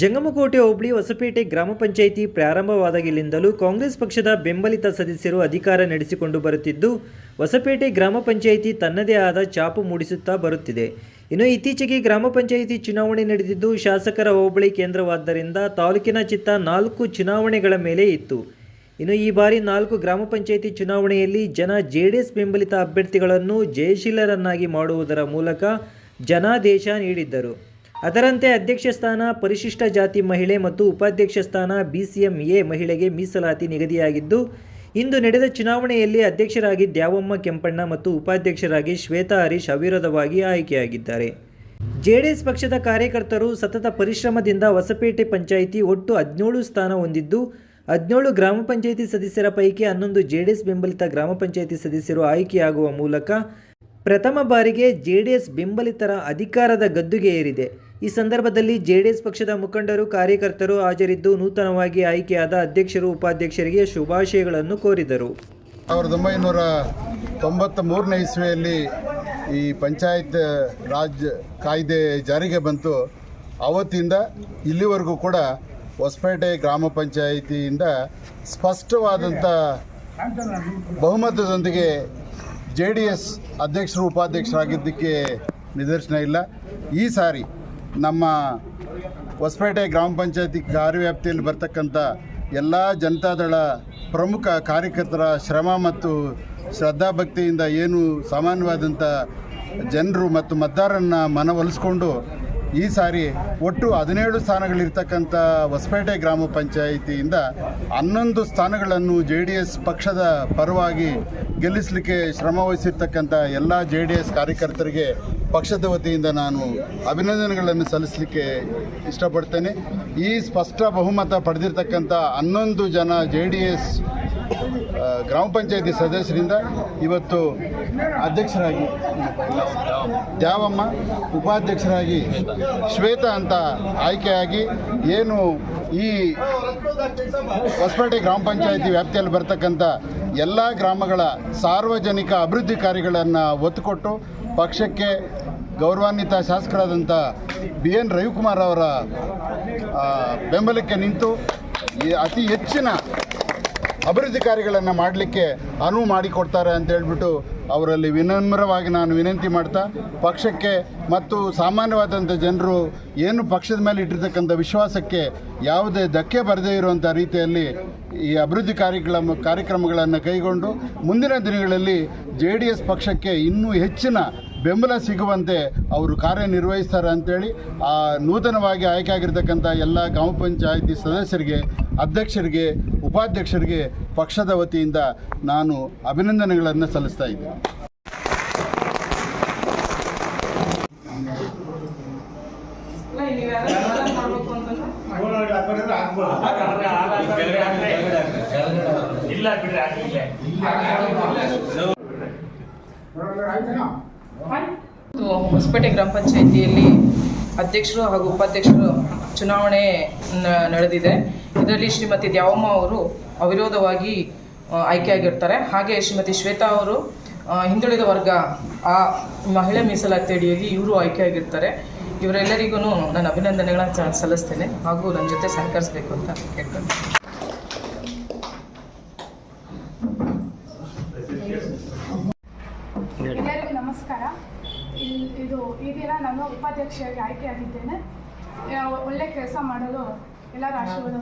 ಜಂಗಮಕೋಟೆ ಹೋಬಳಿ ಹೊಸಪೇಟೆ ಗ್ರಾಮ ಪಂಚಾಯಿತಿ ಪ್ರಾರಂಭವಾದಾಗಿನಿಂದಲೂ ಕಾಂಗ್ರೆಸ್ ಪಕ್ಷದ ಬೆಂಬಲಿತ ಸದಸ್ಯರು ಅಧಿಕಾರ ನಡೆಸಿಕೊಂಡು ಬರುತ್ತಿದ್ದು, ಹೊಸಪೇಟೆ ಗ್ರಾಮ ಪಂಚಾಯಿತಿ ತನ್ನದೇ ಆದ ಛಾಪು ಮೂಡಿಸುತ್ತಾ ಬರುತ್ತಿದೆ. ಇನ್ನು ಇತ್ತೀಚೆಗೆ ಗ್ರಾಮ ಪಂಚಾಯಿತಿ ಚುನಾವಣೆ ನಡೆದಿದ್ದು, ಶಾಸಕರ ಹೋಬಳಿ ಕೇಂದ್ರವಾದ್ದರಿಂದ ತಾಲೂಕಿನ ಚಿತ್ತ ನಾಲ್ಕು ಚುನಾವಣೆಗಳ ಮೇಲೆ ಇತ್ತು. ಇನ್ನು ಈ ಬಾರಿ ನಾಲ್ಕು ಗ್ರಾಮ ಪಂಚಾಯಿತಿ ಚುನಾವಣೆಯಲ್ಲಿ ಜನ ಜೆಡಿಎಸ್ ಬೆಂಬಲಿತ ಅಭ್ಯರ್ಥಿಗಳನ್ನು ಜಯಶೀಲರನ್ನಾಗಿ ಮಾಡುವುದರ ಮೂಲಕ ಜನಾದೇಶ ನೀಡಿದ್ದರು. ಅದರಂತೆ ಅಧ್ಯಕ್ಷ ಸ್ಥಾನ ಪರಿಶಿಷ್ಟ ಜಾತಿ ಮಹಿಳೆ ಮತ್ತು ಉಪಾಧ್ಯಕ್ಷ ಸ್ಥಾನ ಬಿಸಿಎಂಎ ಮಹಿಳೆಗೆ ಮೀಸಲಾತಿ ನಿಗದಿಯಾಗಿದ್ದು, ಇಂದು ನಡೆದ ಚುನಾವಣೆಯಲ್ಲಿ ಅಧ್ಯಕ್ಷರಾಗಿ ದ್ಯಾವಮ್ಮ ಕೆಂಪಣ್ಣ ಮತ್ತು ಉಪಾಧ್ಯಕ್ಷರಾಗಿ ಶ್ವೇತಾ ಹರೀಶ್ ಅವಿರೋಧವಾಗಿ ಆಯ್ಕೆಯಾಗಿದ್ದಾರೆ. ಜೆಡಿಎಸ್ ಪಕ್ಷದ ಕಾರ್ಯಕರ್ತರು ಸತತ ಪರಿಶ್ರಮದಿಂದ ಹೊಸಪೇಟೆ ಪಂಚಾಯಿತಿ ಒಟ್ಟು ಹದಿನೇಳು ಸ್ಥಾನ ಹೊಂದಿದ್ದು, ಹದಿನೇಳು ಗ್ರಾಮ ಪಂಚಾಯಿತಿ ಸದಸ್ಯರ ಪೈಕಿ ಹನ್ನೊಂದು ಜೆಡಿಎಸ್ ಬೆಂಬಲಿತ ಗ್ರಾಮ ಪಂಚಾಯಿತಿ ಸದಸ್ಯರು ಆಯ್ಕೆಯಾಗುವ ಮೂಲಕ ಪ್ರಥಮ ಬಾರಿಗೆ ಜೆಡಿಎಸ್ ಬೆಂಬಲಿತರ ಅಧಿಕಾರದ ಗದ್ದುಗೆ ಏರಿದೆ. ಈ ಸಂದರ್ಭದಲ್ಲಿ ಜೆಡಿಎಸ್ ಪಕ್ಷದ ಮುಖಂಡರು, ಕಾರ್ಯಕರ್ತರು ಹಾಜರಿದ್ದು ನೂತನವಾಗಿ ಆಯ್ಕೆಯಾದ ಅಧ್ಯಕ್ಷರು, ಉಪಾಧ್ಯಕ್ಷರಿಗೆ ಶುಭಾಶಯಗಳನ್ನು ಕೋರಿದರು. ಸಾವಿರದ ಒಂಬೈನೂರ ತೊಂಬತ್ತ ಮೂರನೇ ಇಸ್ವಿಯಲ್ಲಿ ಈ ಪಂಚಾಯತ್ ರಾಜ್ ಕಾಯ್ದೆ ಜಾರಿಗೆ ಬಂತು. ಅವತ್ತಿಂದ ಇಲ್ಲಿವರೆಗೂ ಕೂಡ ಹೊಸಪೇಟೆ ಗ್ರಾಮ ಪಂಚಾಯಿತಿಯಿಂದ ಸ್ಪಷ್ಟವಾದಂಥ ಬಹುಮತದೊಂದಿಗೆ ಜೆ ಡಿ ಎಸ್ ಅಧ್ಯಕ್ಷರು, ಉಪಾಧ್ಯಕ್ಷರಾಗಿದ್ದಕ್ಕೆ ನಿದರ್ಶನ ಇಲ್ಲ. ಈ ಸಾರಿ ನಮ್ಮ ಹೊಸಪೇಟೆ ಗ್ರಾಮ ಪಂಚಾಯತಿ ಕಾರ್ಯವ್ಯಾಪ್ತಿಯಲ್ಲಿ ಬರ್ತಕ್ಕಂಥ ಎಲ್ಲ ಜನತಾದಳ ಪ್ರಮುಖ ಕಾರ್ಯಕರ್ತರ ಶ್ರಮ ಮತ್ತು ಶ್ರದ್ಧಾಭಕ್ತಿಯಿಂದ ಏನು ಸಾಮಾನ್ಯವಾದಂಥ ಜನರು ಮತ್ತು ಮತದಾರರನ್ನು ಮನವೊಲಿಸ್ಕೊಂಡು ಈ ಸಾರಿ ಒಟ್ಟು ಹದಿನೇಳು ಸ್ಥಾನಗಳಿರ್ತಕ್ಕಂಥ ಹೊಸಪೇಟೆ ಗ್ರಾಮ ಪಂಚಾಯಿತಿಯಿಂದ ಹನ್ನೊಂದು ಸ್ಥಾನಗಳನ್ನು ಜೆ ಡಿ ಎಸ್ ಪಕ್ಷದ ಪರವಾಗಿ ಗೆಲ್ಲಿಸಲಿಕ್ಕೆ ಶ್ರಮ ವಹಿಸಿರ್ತಕ್ಕಂಥ ಎಲ್ಲ ಜೆ ಡಿ ಎಸ್ ಕಾರ್ಯಕರ್ತರಿಗೆ ಪಕ್ಷದ ವತಿಯಿಂದ ನಾನು ಅಭಿನಂದನೆಗಳನ್ನು ಸಲ್ಲಿಸಲಿಕ್ಕೆ ಇಷ್ಟಪಡ್ತೇನೆ. ಈ ಸ್ಪಷ್ಟ ಬಹುಮತ ಪಡೆದಿರ್ತಕ್ಕಂಥ ಹನ್ನೊಂದು ಜನ ಜೆ ಡಿ ಎಸ್ ಗ್ರಾಮ ಪಂಚಾಯತಿ ಸದಸ್ಯರಿಂದ ಇವತ್ತು ಅಧ್ಯಕ್ಷರಾಗಿ ದ್ಯಾವಮ್ಮ, ಉಪಾಧ್ಯಕ್ಷರಾಗಿ ಶ್ವೇತಾ ಅಂತ ಆಯ್ಕೆಯಾಗಿ ಏನು ಈ ಹೊಸಪೇಟೆ ಗ್ರಾಮ ಪಂಚಾಯತಿ ವ್ಯಾಪ್ತಿಯಲ್ಲಿ ಬರ್ತಕ್ಕಂಥ ಎಲ್ಲ ಗ್ರಾಮಗಳ ಸಾರ್ವಜನಿಕ ಅಭಿವೃದ್ಧಿ ಕಾರ್ಯಗಳನ್ನು ಒತ್ತು ಕೊಟ್ಟು ಪಕ್ಷಕ್ಕೆ ಗೌರವಾನ್ವಿತ ಶಾಸಕರಾದಂಥ ಬಿ ಎನ್ ರವಿಕುಮಾರ್ ಅವರ ಬೆಂಬಲಕ್ಕೆ ನಿಂತು ಅತಿ ಹೆಚ್ಚಿನ ಅಭಿವೃದ್ಧಿ ಕಾರ್ಯಗಳನ್ನು ಮಾಡಲಿಕ್ಕೆ ಅನುವು ಮಾಡಿಕೊಡ್ತಾರೆ ಅಂತ ಹೇಳ್ಬಿಟ್ಟು ಅವರಲ್ಲಿ ವಿನಮ್ರವಾಗಿ ನಾನು ವಿನಂತಿ ಮಾಡ್ತಾ, ಪಕ್ಷಕ್ಕೆ ಮತ್ತು ಸಾಮಾನ್ಯವಾದಂಥ ಜನರು ಏನು ಪಕ್ಷದ ಮೇಲೆ ಇಟ್ಟಿರ್ತಕ್ಕಂಥ ವಿಶ್ವಾಸಕ್ಕೆ ಯಾವುದೇ ಧಕ್ಕೆ ಬರದೇ ಇರುವಂಥ ರೀತಿಯಲ್ಲಿ ಈ ಅಭಿವೃದ್ಧಿ ಕಾರ್ಯಕ್ರಮ, ಕಾರ್ಯಕ್ರಮಗಳನ್ನು ಕೈಗೊಂಡು ಮುಂದಿನ ದಿನಗಳಲ್ಲಿ ಜೆ ಡಿ ಎಸ್ ಪಕ್ಷಕ್ಕೆ ಇನ್ನೂ ಹೆಚ್ಚಿನ ಬೆಂಬಲ ಸಿಗುವಂತೆ ಅವರು ಕಾರ್ಯನಿರ್ವಹಿಸ್ತಾರೆ ಅಂತೇಳಿ ಆ ನೂತನವಾಗಿ ಆಯ್ಕೆ ಆಗಿರ್ತಕ್ಕಂಥ ಎಲ್ಲ ಗ್ರಾಮ ಪಂಚಾಯಿತಿ ಸದಸ್ಯರಿಗೆ ಅಧ್ಯಕ್ಷರಿಗೆ ಉಪಾಧ್ಯಕ್ಷರಿಗೆ ಪಕ್ಷದ ವತಿಯಿಂದ ನಾನು ಅಭಿನಂದನೆಗಳನ್ನು ಸಲ್ಲಿಸ್ತಾ ಇದ್ದೇನೆ. ಇಲ್ಲ. ಹೊಸಪೇಟೆ ಗ್ರಾಮ ಪಂಚಾಯಿತಿಯಲ್ಲಿ ಅಧ್ಯಕ್ಷರು ಹಾಗೂ ಉಪಾಧ್ಯಕ್ಷರು ಚುನಾವಣೆ ನಡೆದಿದೆ. ಇದರಲ್ಲಿ ಶ್ರೀಮತಿ ದ್ಯಾವಮ್ಮ ಅವರು ಅವಿರೋಧವಾಗಿ ಆಯ್ಕೆಯಾಗಿರ್ತಾರೆ. ಹಾಗೆ ಶ್ರೀಮತಿ ಶ್ವೇತಾ ಅವರು ಹಿಂದುಳಿದ ವರ್ಗ, ಆ ಮಹಿಳೆ ಮೀಸಲಾತಿ ಅಡಿಯಲ್ಲಿ ಇವರು ಆಯ್ಕೆಯಾಗಿರ್ತಾರೆ. ಇವರೆಲ್ಲರಿಗೂ ನಾನು ಅಭಿನಂದನೆಗಳನ್ನು ಸಲ್ಲಿಸ್ತೇನೆ ಹಾಗೂ ನನ್ನ ಜೊತೆ ಸಹಕರಿಸಬೇಕು ಅಂತ ಕೇಳ್ಕೊಳ್ತೀನಿ. ನಮಸ್ಕಾರ. ಇಲ್ಲಿ ಇದು ಈ ದಿನ ನಾನು ಉಪಾಧ್ಯಕ್ಷರಾಗಿ ಆಯ್ಕೆಯಾಗಿದ್ದೇನೆ. ಒಳ್ಳೆ ಕೆಲಸ ಮಾಡಲು ಎಲ್ಲರ ಆಶೀರ್ವಾದ